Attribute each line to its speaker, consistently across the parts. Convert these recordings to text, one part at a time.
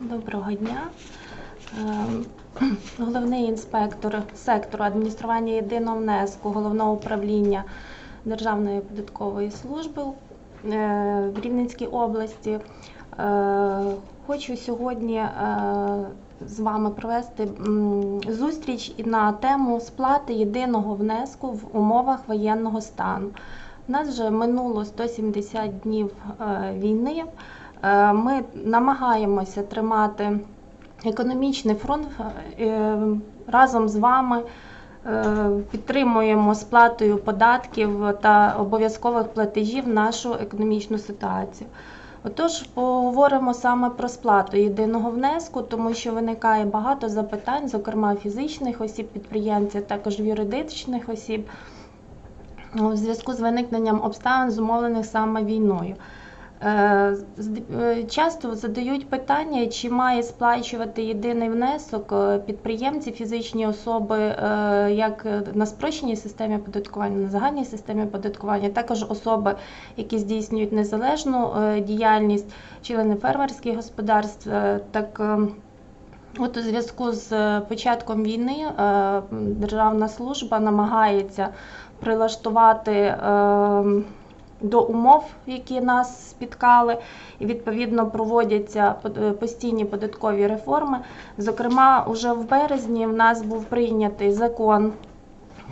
Speaker 1: Доброго дня. Е, Головний інспектор сектору адміністрування єдиного внеску головного управління Державної податкової служби е, в Рівненській області. Е, Хочу сьогодні е, з вами провести зустріч на тему сплати єдиного внеску в умовах воєнного стану. У нас вже минуло 170 днів війни. Е, Ми намагаємося тримати економічний фронт е, разом з вами. е, Підтримуємо сплатою податків та обов'язкових платежів нашу економічну ситуацію. Отож, поговоримо саме про сплату єдиного внеску, тому що виникає багато запитань, зокрема фізичних осіб, підприємців, також юридичних осіб, у зв'язку з виникненням обставин, зумовлених саме війною. Е, е, Часто задають питання, чи має сплачувати єдиний внесок е, підприємці, фізичні особи, як на спрощеній системі оподаткування, на загальній системі оподаткування, також особи, які здійснюють незалежну діяльність, члени фермерських господарств. Так От у зв'язку з початком війни державна служба намагається прилаштувати до умов, які нас спіткали, і відповідно проводяться е, постійні податкові реформи. Зокрема, уже в березні в нас був прийнятий закон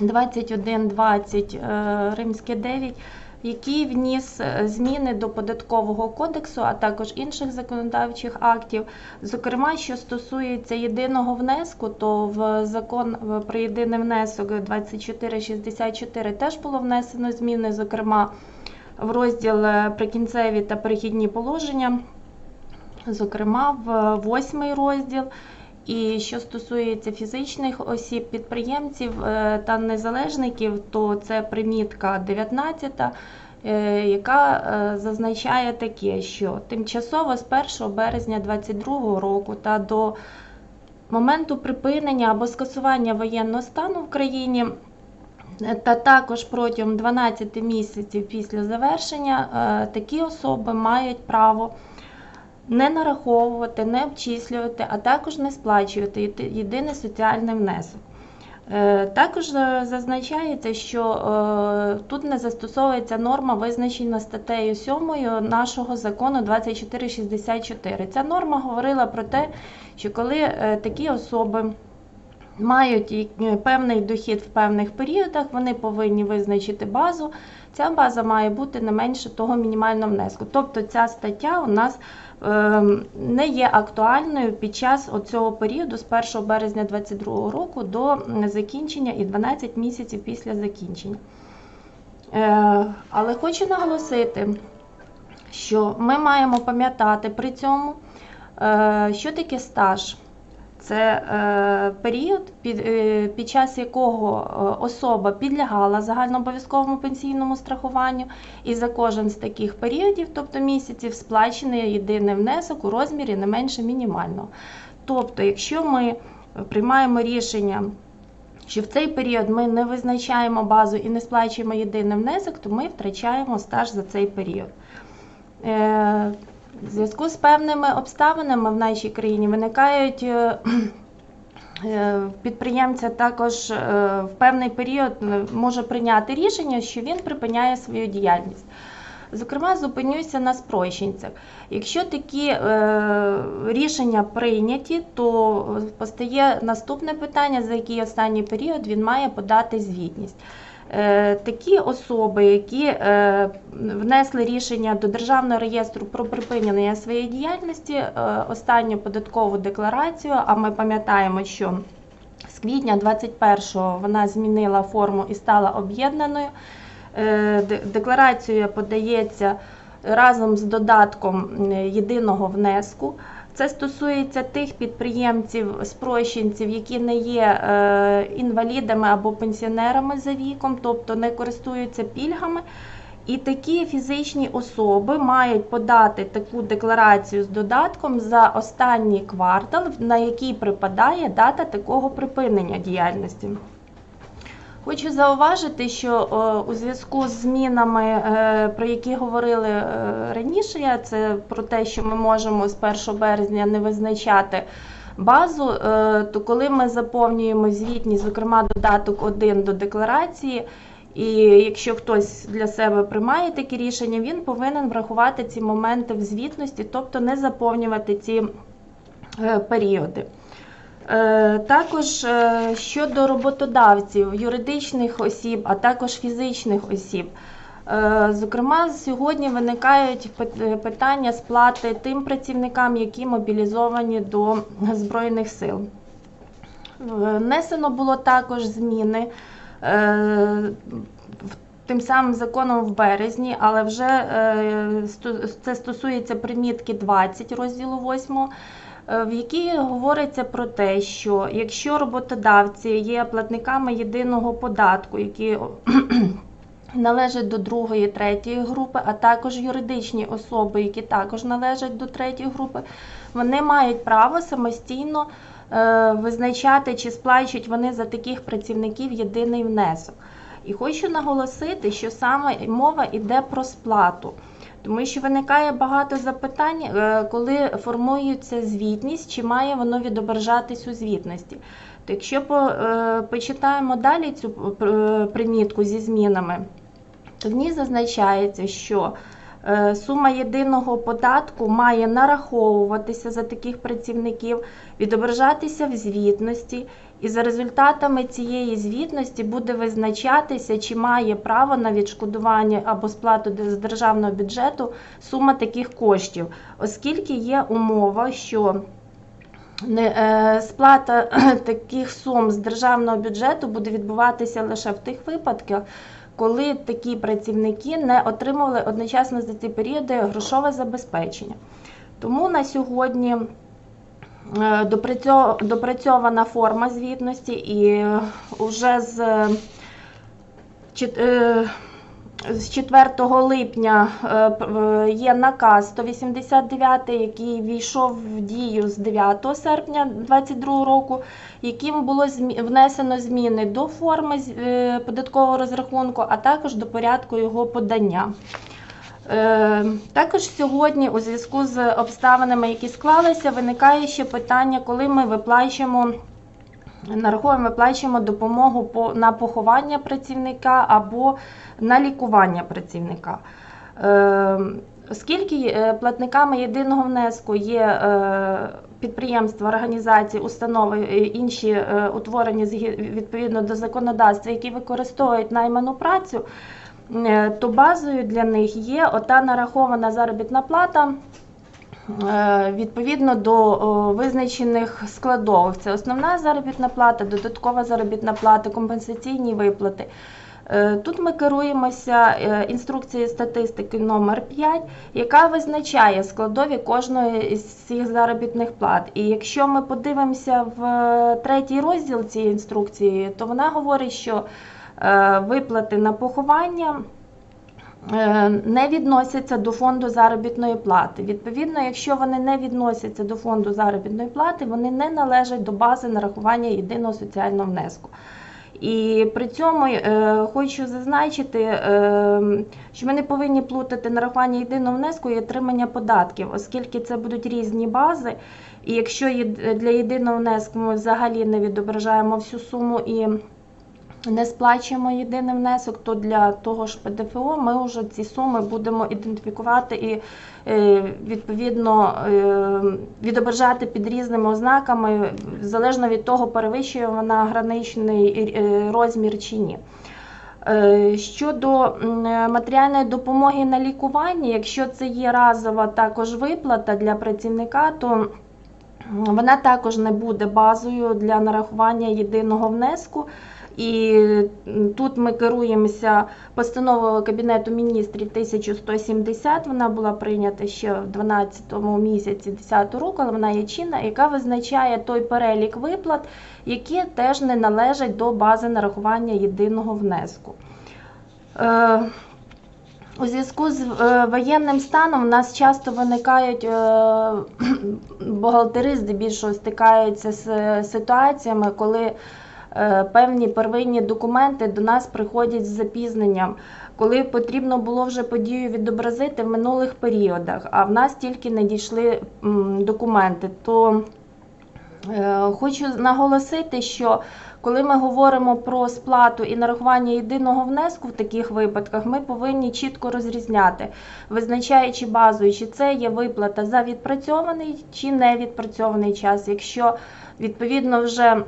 Speaker 1: 2120 е, Римське 9, який вніс е, зміни до податкового кодексу, а також інших законодавчих актів. Зокрема, що стосується єдиного внеску, то в закон про єдиний внесок 2464 теж було внесено зміни, зокрема в розділ е, прикінцеві та перехідні положення, зокрема в восьмий розділ. І що стосується фізичних осіб, підприємців е, та незалежників, то це примітка 19, е, яка е, зазначає таке, що тимчасово з 1 березня 2022 року та до моменту припинення або скасування воєнного стану в країні. Та також протягом 12 місяців після завершення е, такі особи мають право не нараховувати, не обчислювати, а також не сплачувати єдиний соціальний внесок. Е, Також е, зазначається, що тут не застосовується норма, визначена статтею 7 нашого закону 2464. Ця норма говорила про те, що коли такі особи мають певний дохід в певних періодах, вони повинні визначити базу. Ця база має бути не менше того мінімального внеску. Тобто ця стаття у нас ем, не є актуальною під час цього періоду з 1 березня 2022 року до закінчення і 12 місяців після закінчення. Е, Але хочу наголосити, що ми маємо пам'ятати при цьому, е, що таке стаж. Це е, період, під, е, під час якого е, особа підлягала загальнообов'язковому пенсійному страхуванню, і за кожен з таких періодів, тобто місяців, сплачений єдиний внесок у розмірі не менше мінімального. Тобто, якщо ми приймаємо рішення, що в цей період ми не визначаємо базу і не сплачуємо єдиний внесок, то ми втрачаємо стаж за цей період. В зв'язку з певними обставинами в нашій країні виникають е, е, підприємця також е, в певний період може прийняти рішення, що він припиняє свою діяльність. Зокрема, зупинюся на спрощенцях. Якщо такі е, рішення прийняті, то постає наступне питання, за який останній період він має подати звітність. Е, Такі особи, які е, внесли рішення до Державного реєстру про припинення своєї діяльності, е, останню податкову декларацію, а ми пам'ятаємо, що з квітня 21-го вона змінила форму і стала об'єднаною. Декларація подається разом з додатком єдиного внеску. Це стосується тих підприємців, спрощенців, які не є е, інвалідами або пенсіонерами за віком, тобто не користуються пільгами. І такі фізичні особи мають подати таку декларацію з додатком за останній квартал, на який припадає дата такого припинення діяльності. Хочу зауважити, що у зв'язку з змінами, е, про які говорили е, раніше, це про те, що ми можемо з 1 березня не визначати базу, е, то коли ми заповнюємо звітність, зокрема додаток 1 до декларації, і якщо хтось для себе приймає такі рішення, він повинен врахувати ці моменти в звітності, тобто не заповнювати ці періоди. Е, Також е, щодо роботодавців, юридичних осіб, а також фізичних осіб. Е, Зокрема, сьогодні виникають питання сплати тим працівникам, які мобілізовані до Збройних сил. Внесено було також зміни тим самим законом в березні, але вже це стосується примітки 20 розділу 8, е, в якій говориться про те, що якщо роботодавці є платниками єдиного податку, які належать до другої, третьої групи, а також юридичні особи, які також належать до третьої групи, вони мають право самостійно е, визначати, чи сплачують вони за таких працівників єдиний внесок. І хочу наголосити, що саме мова йде про сплату. Тому що виникає багато запитань, е, коли формується звітність, чи має воно відображатись у звітності. То якщо е, почитаємо далі цю е, примітку зі змінами, то в ній зазначається, що сума єдиного податку має нараховуватися за таких працівників, відображатися в звітності, і за результатами цієї звітності буде визначатися, чи має право на відшкодування або сплату з державного бюджету сума таких коштів, оскільки є умова, що е, сплата таких сум з державного бюджету буде відбуватися лише в тих випадках, коли такі працівники не отримували одночасно за ці періоди грошове забезпечення. Тому на сьогодні допрацьована форма звітності і вже з чет- е, з 4 липня е, е, є наказ 189, який війшов в дію з 9 серпня 2022 року, яким було внесено зміни до форми е, податкового розрахунку, а також до порядку його подання. Е, Також сьогодні, у зв'язку з обставинами, які склалися, виникає ще питання, коли ми виплачуємо нараховуємо, виплачуємо допомогу по, на поховання працівника або на лікування працівника. Е, Оскільки е, платниками єдиного внеску є підприємства, організації, установи, інші утворені відповідно до законодавства, які використовують найману працю, то базою для них є ота нарахована заробітна плата Е, відповідно до визначених складових. Це основна заробітна плата, додаткова заробітна плата, компенсаційні виплати. Е, Тут ми керуємося е, інструкцією статистики номер 5, яка визначає складові кожної із цих заробітних плат. І якщо ми подивимося в е, третій розділ цієї інструкції, то вона говорить, що е, виплати на поховання е, не відносяться до фонду заробітної плати. Відповідно, якщо вони не відносяться до фонду заробітної плати, вони не належать до бази нарахування єдиного соціального внеску. І при цьому е, хочу зазначити, е, що ми не повинні плутати нарахування єдиного внеску і отримання податків, оскільки це будуть різні бази. І якщо для єдиного внеску ми взагалі не відображаємо всю суму і не сплачуємо єдиний внесок, то для того ж ПДФО ми вже ці суми будемо ідентифікувати і е, відповідно е, відображати під різними ознаками, залежно від того, перевищує вона граничний е, розмір чи ні. Щодо матеріальної допомоги на лікування, якщо це є разова також виплата для працівника, то вона також не буде базою для нарахування єдиного внеску. І тут ми керуємося постановою Кабінету міністрів 1170. Вона була прийнята ще в 12 місяці 10 року, але вона є чинна, яка визначає той перелік виплат, які теж не належать до бази нарахування єдиного внеску. Е, у зв'язку з е, воєнним станом у нас часто виникають е, бухгалтери, здебільшого стикаються з ситуаціями, коли певні первинні документи до нас приходять з запізненням, коли потрібно було вже подію відобразити в минулих періодах, а в нас тільки надійшли м, документи. То Е, Хочу наголосити, що коли ми говоримо про сплату і нарахування єдиного внеску в таких випадках, ми повинні чітко розрізняти, визначаючи базою, чи це є виплата за відпрацьований чи не відпрацьований час. Якщо відповідно вже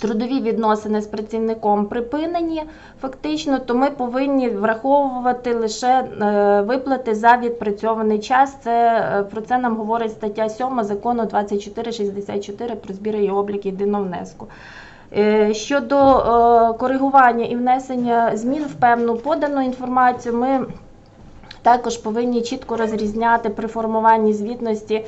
Speaker 1: трудові відносини з працівником припинені, фактично, то ми повинні враховувати лише е, виплати за відпрацьований час. Це е, про це нам говорить стаття 7 закону 2464 про збір і облік єдиного внеску. Е, Щодо коригування і внесення змін в певну подану інформацію, ми також повинні чітко розрізняти при формуванні звітності,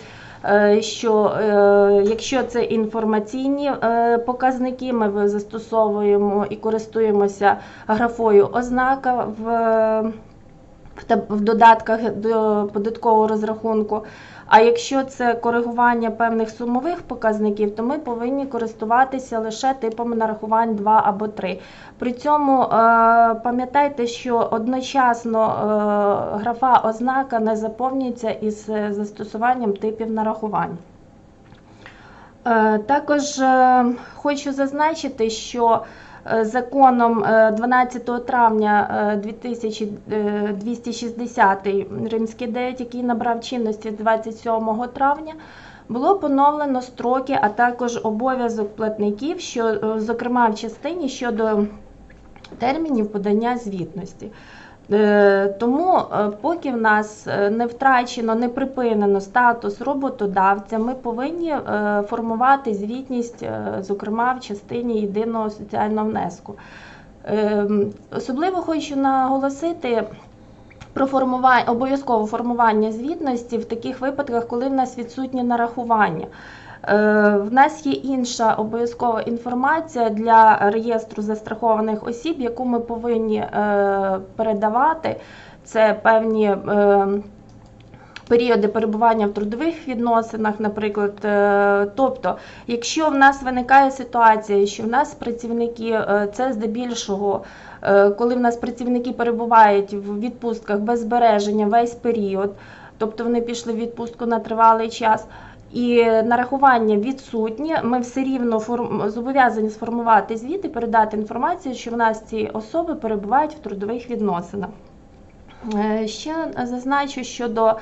Speaker 1: що е, якщо це інформаційні е, показники, ми застосовуємо і користуємося графою ознака в в додатках до податкового розрахунку. А якщо це коригування певних сумових показників, то ми повинні користуватися лише типами нарахувань 2 або 3. При цьому е, пам'ятайте, що одночасно е, графа ознака не заповнюється із е, застосуванням типів нарахувань. Також хочу зазначити, що законом е, 12 травня е, 2260 Римський 9, який набрав чинності 27 травня, було поновлено строки, а також обов'язок платників, що, е, зокрема в частині щодо термінів подання звітності. Е, Тому, е, поки в нас е, не втрачено, не припинено статус роботодавця, ми повинні формувати звітність, зокрема в частині єдиного соціального внеску. Особливо хочу наголосити про формування, обов'язкове формування звітності в таких випадках, коли в нас відсутні нарахування. Е, В нас є інша обов'язкова інформація для реєстру застрахованих осіб, яку ми повинні е, передавати. Це певні е, періоди перебування в трудових відносинах, наприклад. Тобто, якщо в нас виникає ситуація, що в нас працівники, це здебільшого, коли в нас працівники перебувають в відпустках без збереження весь період, тобто вони пішли в відпустку на тривалий час. І нарахування відсутні, ми все рівно форм... зобов'язані сформувати звіт і передати інформацію, що в нас ці особи перебувають в трудових відносинах. Е, Ще зазначу щодо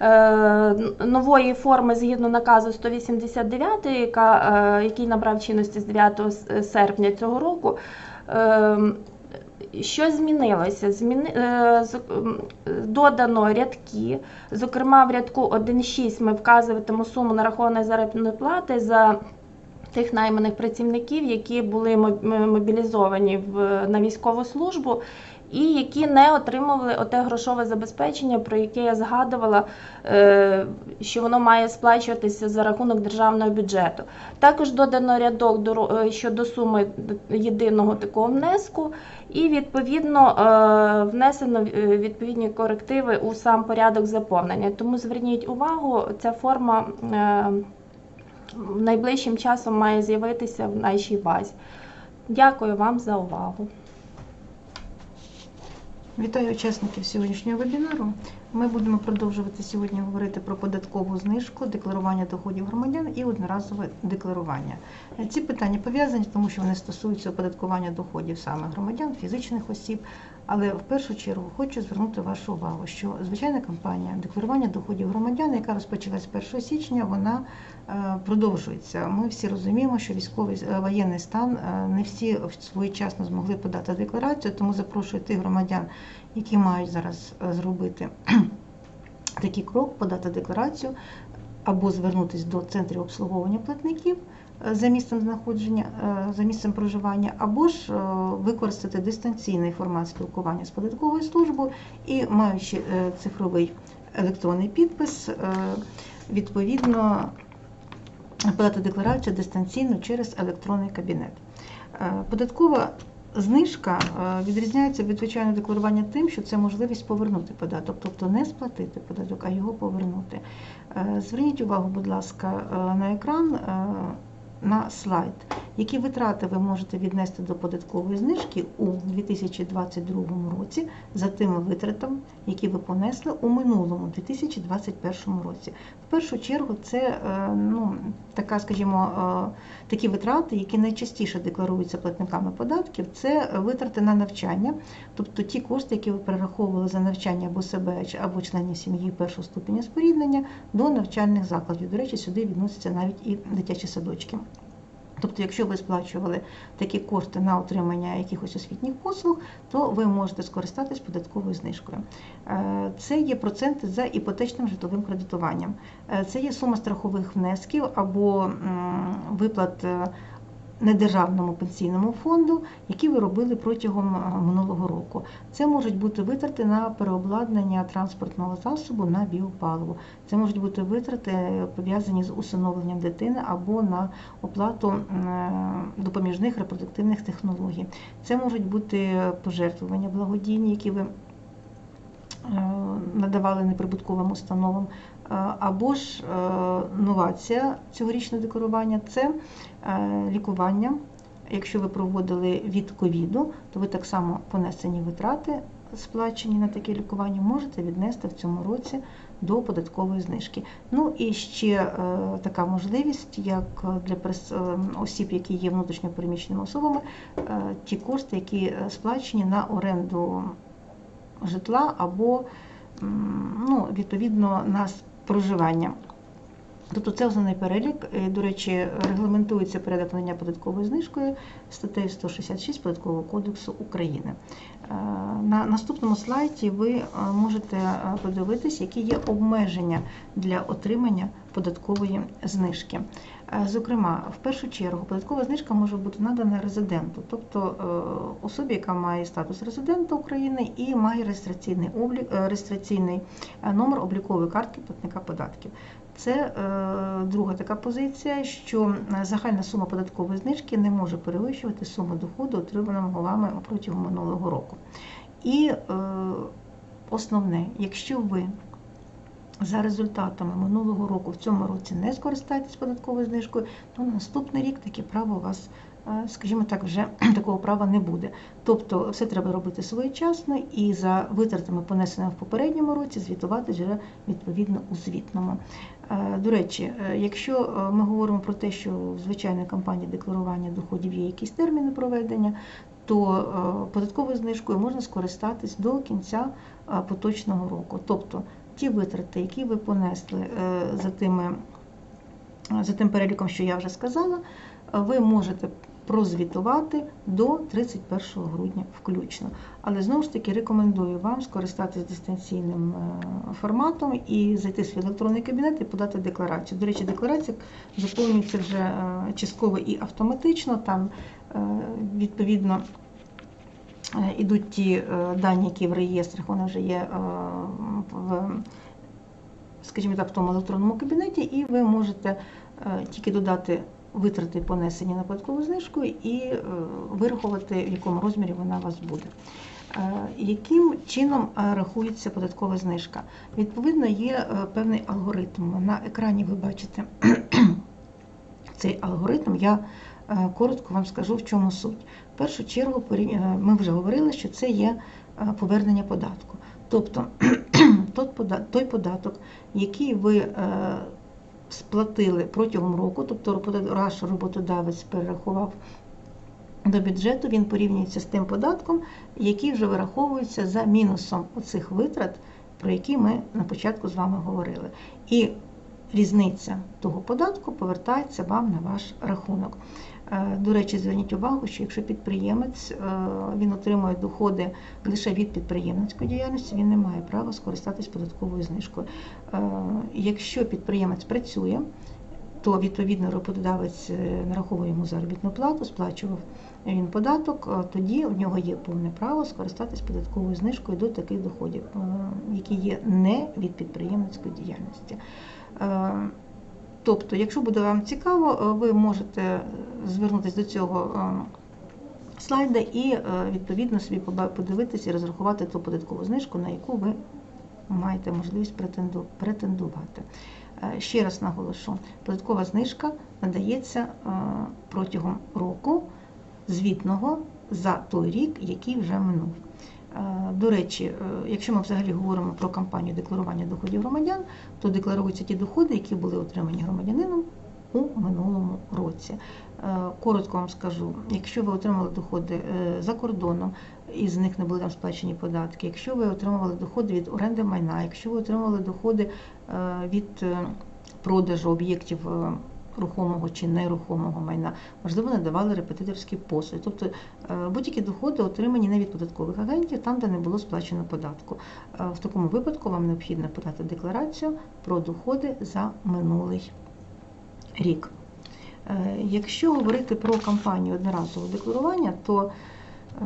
Speaker 1: е, нової форми згідно наказу 189, яка, е, який набрав чинності з 9 серпня цього року. Що змінилося? Зміни... е, Додано рядки. Зокрема, в рядку 1.6 ми вказуватимемо суму нарахованої заробітної плати за тих найманих працівників, які були мобілізовані на військову службу. І які не отримували оте грошове забезпечення, про яке я згадувала, е, що воно має сплачуватися за рахунок державного бюджету. Також додано рядок е, щодо суми єдиного такого внеску, і відповідно е, внесено відповідні корективи у сам порядок заповнення. Тому зверніть увагу, ця форма найближчим часом має з'явитися в нашій базі. Дякую вам за увагу.
Speaker 2: Вітаю учасників сьогоднішнього вебінару. Ми будемо продовжувати сьогодні говорити про податкову знижку, декларування доходів громадян і одноразове декларування. Ці питання пов'язані, тому що вони стосуються оподаткування доходів саме громадян, фізичних осіб. Але в першу чергу хочу звернути вашу увагу, що звичайна кампанія декларування доходів громадян, яка розпочалась 1 січня, вона продовжується. Ми всі розуміємо, що військовий е, воєнний стан е, не всі своєчасно змогли подати декларацію, тому запрошую тих громадян, які мають зараз е, зробити такий крок, подати декларацію або звернутися до центрів обслуговування платників е, за місцем знаходження, е, за місцем проживання, або ж е, використати дистанційний формат спілкування з податковою службою і маючи е, цифровий електронний підпис, е, відповідно подати декларацію дистанційно через електронний кабінет. Е, Податкова знижка е, відрізняється від звичайного декларування тим, що це можливість повернути податок, тобто не сплатити податок, а його повернути. Е, Зверніть увагу, будь ласка, на екран. На слайд, які витрати ви можете віднести до податкової знижки у 2022 році за тими витратами, які ви понесли у минулому 2021 році. В першу чергу, це е, ну, така, скажімо, е, такі витрати, які найчастіше декларуються платниками податків, це витрати на навчання, тобто ті кошти, які ви перераховували за навчання або себе або членів сім'ї першого ступеня споріднення до навчальних закладів. До речі, сюди відносяться навіть і дитячі садочки. Тобто, якщо ви сплачували такі кошти на отримання якихось освітніх послуг, то ви можете скористатись податковою знижкою. Е, Це є проценти за іпотечним житловим кредитуванням. Е, Це є сума страхових внесків або виплат е, недержавному пенсійному фонду, які ви робили протягом минулого року. Це можуть бути витрати на переобладнання транспортного засобу на біопаливо. Це можуть бути витрати е, пов'язані з усиновленням дитини або на оплату е, допоміжних репродуктивних технологій. Це можуть бути пожертвування благодійні, які ви е, надавали неприбутковим установам, або ж новація цьогорічного декларування це лікування. Якщо ви проводили від ковіду, то ви так само понесені витрати, сплачені на таке лікування, можете віднести в цьому році до податкової знижки. Ну і ще е, така можливість, як для е, осіб, які є внутрішньо переміщеними особами, е, ті кошти, які е, сплачені на оренду житла або ну, відповідно на проживання. Тобто це основний перелік. Е, До речі, регламентується порядок надання податковою знижкою статтею 166 Податкового кодексу України. Е, На наступному слайді ви е, можете подивитися, які є обмеження для отримання податкової знижки. Е, Зокрема, в першу чергу податкова знижка може бути надана резиденту, тобто е, особі, яка має статус резидента України і має реєстраційний облік, е, реєстраційний номер облікової картки платника податків. Це друга така позиція, що загальна сума податкової знижки не може перевищувати суму доходу, отриманого вами протягом минулого року. І основне, якщо ви за результатами минулого року в цьому році не скористаєтесь податковою знижкою, то на наступний рік таке право у вас, е, скажімо так, вже такого права не буде. Тобто все треба робити своєчасно і за витратами, понесеними в попередньому році, звітувати вже відповідно у звітному. Е, До речі, е, якщо ми говоримо про те, що в звичайної кампанії декларування доходів є якісь терміни проведення, то податковою знижкою можна скористатись до кінця поточного року. Тобто ті витрати, які ви понесли е, за, тими, за тим переліком, що я вже сказала, ви можете прозвітувати до 31 грудня включно. Але знову ж таки рекомендую вам скористатись дистанційним е, форматом і зайти в свій електронний кабінет і подати декларацію. До речі, декларація заповнюється вже е, частково і автоматично. Там відповідно ідуть ті е, дані, які в реєстрах, вони вже є е, в, скажімо так, в тому електронному кабінеті, і ви можете е, тільки додати витрати, понесені на податкову знижку, і е, вирахувати, в якому розмірі вона у вас буде. Е, Яким чином е, рахується податкова знижка? Відповідно, є е, певний алгоритм. На екрані ви бачите цей алгоритм. Я е, коротко вам скажу, в чому суть. В першу чергу, е, ми вже говорили, що це є е, повернення податку. Тобто той податок, який ви е, сплатили протягом року, тобто ваш роботодавець перерахував до бюджету, він порівнюється з тим податком, який вже вираховується за мінусом оцих витрат, про які ми на початку з вами говорили. І різниця того податку повертається вам на ваш рахунок. Е, До речі, зверніть увагу, що якщо підприємець е, він отримує доходи лише від підприємницької діяльності, він не має права скористатись податковою знижкою. Е, Якщо підприємець працює, то відповідно роботодавець нараховує йому заробітну плату, сплачував він податок, тоді в нього є повне право скористатись податковою знижкою до таких доходів, які є не від підприємницької діяльності. Е, Тобто, якщо буде вам цікаво, е, ви можете звернутися до цього е, слайда і е, відповідно собі подивитися і розрахувати ту податкову знижку, на яку ви маєте можливість претендувати. Е, Ще раз наголошу, податкова знижка надається е, протягом року звітного за той рік, який вже минув. Е, До речі, е, якщо ми взагалі говоримо про кампанію декларування доходів громадян, то декларуються ті доходи, які були отримані громадянином у минулому році. Е, Коротко вам скажу, якщо ви отримали доходи за кордоном, і з них не були там сплачені податки, якщо ви отримували доходи від оренди майна, якщо ви отримували доходи від продажу об'єктів рухомого чи нерухомого майна, можливо, надавали репетиторські послуги. Тобто е, будь-які доходи отримані не від податкових агентів, там, де не було сплачено податку. Е, В такому випадку вам необхідно подати декларацію про доходи за минулий рік. Е, Якщо говорити про кампанію одноразового декларування, то е,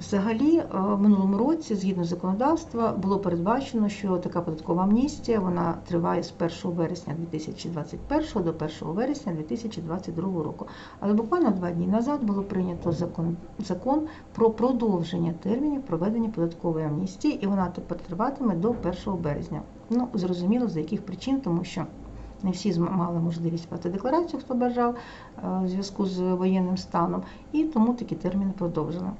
Speaker 2: взагалі е, в минулому році, згідно законодавства, було передбачено, що така податкова амністія вона триває з 1 вересня 2021 до 1 вересня 2022 року. Але буквально два дні назад було прийнято закон, закон про продовження термінів проведення податкової амністії, і вона тепер триватиме до 1 березня. Ну, зрозуміло, за яких причин, тому що не всі мали можливість подати декларацію, хто бажав е, у зв'язку з воєнним станом, і тому такі терміни продовжено.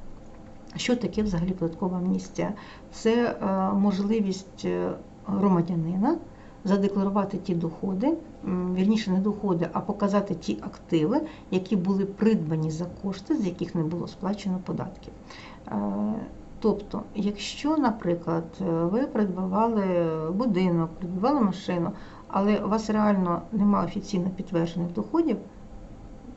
Speaker 2: Що таке взагалі податкова амністія? Це е, можливість е, громадянина задекларувати ті доходи, вірніше не доходи, а показати ті активи, які були придбані за кошти, з яких не було сплачено податків. Е, Тобто, якщо, наприклад, ви придбавали будинок, придбавали машину, але у вас реально немає офіційно підтверджених доходів,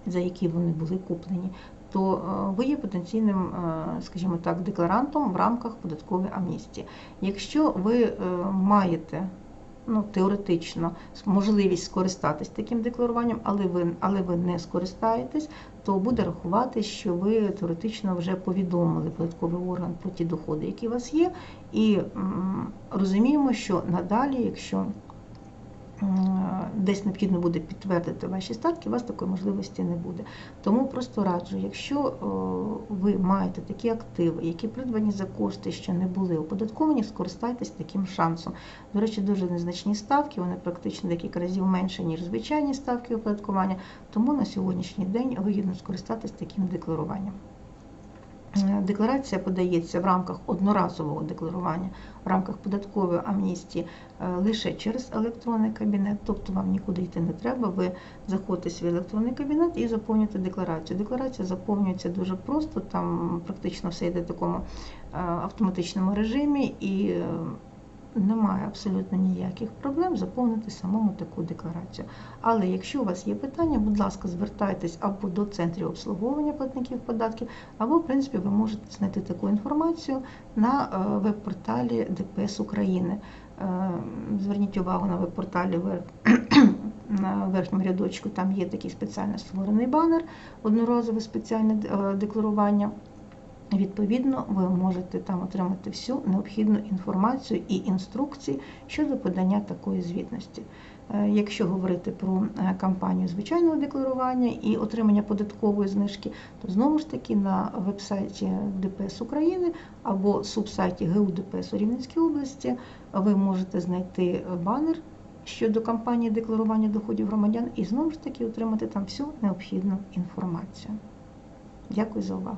Speaker 2: за які вони були куплені, то е, ви є потенційним, е, скажімо так, декларантом в рамках податкової амністії. Якщо ви е, маєте ну, теоретично можливість скористатись таким декларуванням, але ви, але ви не скористаєтесь, то буде рахувати, що ви теоретично вже повідомили податковий орган про ті доходи, які у вас є, і розуміємо, що надалі, якщо десь необхідно буде підтвердити ваші статки, у вас такої можливості не буде. Тому просто раджу, якщо е, ви маєте такі активи, які придбані за кошти, що не були оподатковані, скористайтесь таким шансом. До речі, дуже незначні ставки, вони практично декілька разів менше, ніж звичайні ставки оподаткування, тому на сьогоднішній день вигідно скористатись таким декларуванням. Е, Декларація подається в рамках одноразового декларування, в рамках податкової амністії е, лише через електронний кабінет, тобто вам нікуди йти не треба. Ви заходите в свій електронний кабінет і заповнюєте декларацію. Декларація заповнюється дуже просто, там практично все йде в такому е, автоматичному режимі і немає абсолютно ніяких проблем заповнити самому таку декларацію. Але якщо у вас є питання, будь ласка, звертайтесь або до центрів обслуговування платників податків, або, в принципі, ви можете знайти таку інформацію на е, веб-порталі ДПС України. Е, Зверніть увагу на веб-порталі на верхньому рядочку, там є такий спеціально створений банер, одноразове спеціальне е, декларування. Відповідно, ви можете там отримати всю необхідну інформацію і інструкції щодо подання такої звітності. Е, Якщо говорити про е, кампанію звичайного декларування і отримання податкової знижки, то знову ж таки на вебсайті ДПС України або субсайті ГУ ДПС у Рівненській області ви можете знайти банер щодо кампанії декларування доходів громадян і знову ж таки отримати там всю необхідну інформацію. Дякую за увагу.